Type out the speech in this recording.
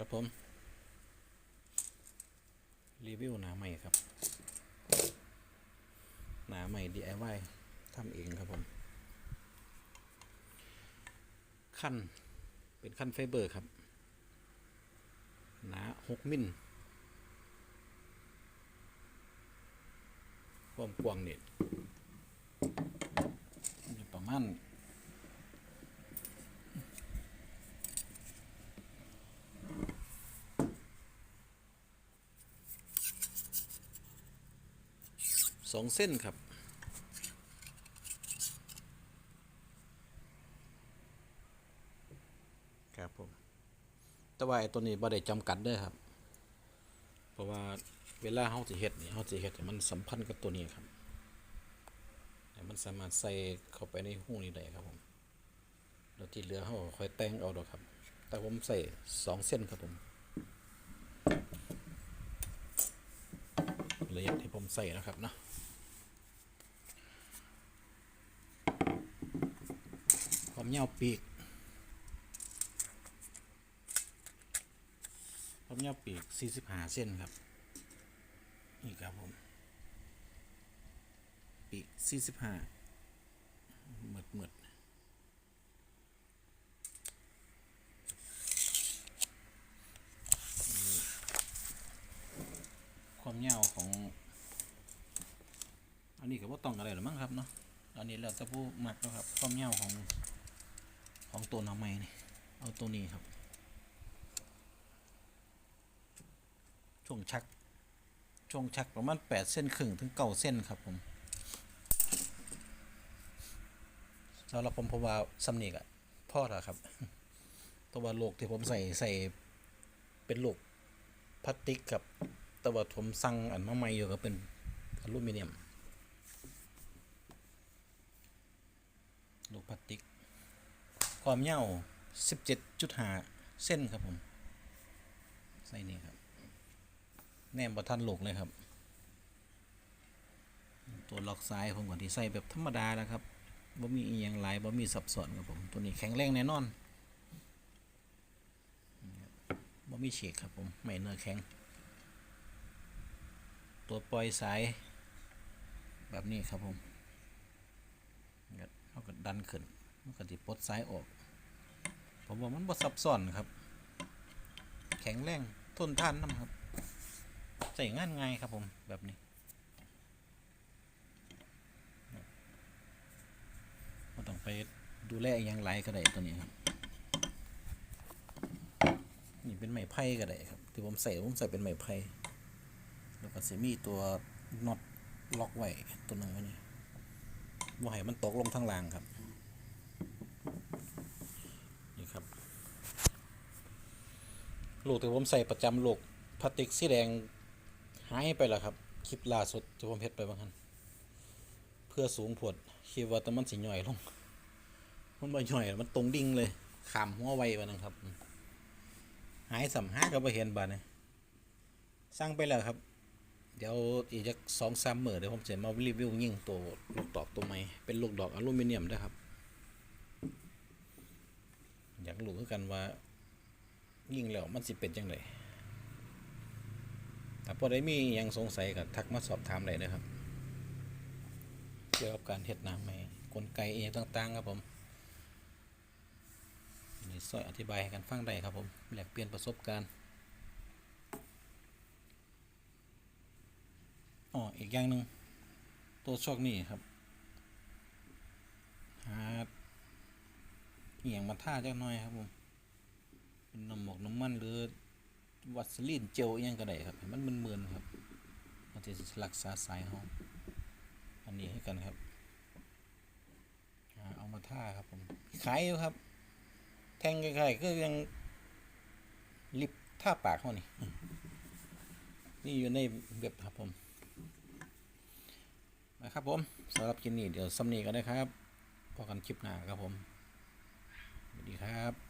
ครับผม รีวิวหนาใหม่ครับ หนาใหม่ DIY ทำเองครับผม ขั้นเป็นขั้นไฟเบอร์ครับ หนา6มิลความกว้างเนี่ยประมาณ สองเส้นครับ ครับผม แต่ว่าไอ้ตัวนี้บ่ได้จำกัดเด้อครับ เพราะว่าเวลาเฮาสิเฮ็ดนี่เฮาสิเฮ็ดให้มันสัมพันธ์กับตัวนี้ครับให้มันสามารถใส่เข้าไปในหูนี้ได้ครับผมแล้วที่เหลือเฮาก็ค่อยแต่งเอาดอกครับ แต่ผมใส่สองเส้นครับผม ระยะที่ผมใส่นะครับเนาะความยาปีกความยาปีก 45 เส้นครับ นี่ครับผม ปีก 45หมืดหมืดนี่ความยาวของ อันนี้ก็ว่า ต้องอะไรหรือมั้งครับเนาะอันนี้แล้วแต่ผู้มักนะครับความยาวของของตัวหน้ำไม้นี่เอาตัวนี้ครับ ช่วงชัก ช่วงชักประมาณแปดเส้นครึ่งถึงเก้าเส้นครับผมสำหรับผมเพราะว่าสำเนีกอะพ่อละครับตัวว่าโลกที่ผมใส่ใส่เป็นโลกพลาสติกครับแต่ว่าผมสั่งอันมาใหม่อยู่ก็เป็นอลูมิเนียม ลกพลาสติก ความยาว17.5 เส้นครับผม ใส่นี่ครับ แนมประทันโลกเลยครับ ตัวล็อกซ้ายผมก่อนที่ใส่แบบธรรมดาแล้วครับบ่มีอียังหลายบ่มีสับสนครับผม ตัวนี้แข็งแรงแน่นอนบ่มีเฉกครับผม ไม่เนื้อแข็ง ตัวปล่อยสาย แบบนี้ครับผม เขาก็ดันขึ้นมันก็จะปลดสายออก ผมว่ามันบ่ซับซ้อนครับ แข็งแรงทนทานน้ำครับใส่งานง่ายครับผมแบบนี้ไม่ต้องไปดูแลอย่างไรก็ได้ตัวนี้ครับนี่เป็นไม้ไผ่ก็ได้ครับที่ผมใส่ผมใส่เป็นไม้ไผ่แล้วก็จะมีตัวน็อตล็อกไว้ตัวหนึงไว้นี่ ว่าให้มันตกลงทางล่างครับ นี่ครับ ลูกที่ผมใส่ประจำลูกพลาสติกสีแดงหายไปแล้วครับ คลิปล่าสุดที่ผมเฮ็ดไปบางคันเพื่อสูงผดคิดว่าแต่มันสิย่อยลง มันบ่ย่อยมันตรงดิ่งเลยขามหัวไววะนะครับ หายสัมหาก็บ่เห็นบาดนี่ยสร้างไปแล้วครับ เดี๋ยวอีกจักสองสามมื้อเดี๋ยวผมจะมารีวิวยิ่งตัวลูกดอกตัวใหม่เป็นลูกดอกอลูมิเนียมด้ครับ อยากรู้คือกันว่า ยิ่งแล้วมันสิเป็นจังไดถ้าพอได้มียังสงสัยก็ทักมาสอบถามได้นะครับเกี่ยวกับการเฮ็ดน้ำใหม่กลไกเองต่างๆ ครับผมนี่ซอยอธิบายให้กันฟังได้ครับผมแลกเปลี่ยนประสบการณ์ อ๋ออีกอย่างหนึ่งตัวโชคนี่ครับหาอหย่างมาท่าจักหน่อยครับผมเป็นน้ำหมกน้ำมันหรือวัสลีนเจลยังก็ได้ครับมันมึนๆครับมันจะรักษาสายห้องอันนี้ให้กันครับเอามาท่าครับผมขายอยู่ครับ แทงไกลๆก็ยังลิบท่าปากเขานี่นี่อยู่ในเว็บครับผม ครับผมสำหรับคลิปนี้เดี๋ยวซ้ำนีกันนะครับพอกันคลิปหน้าครับผม สวัสดีครับ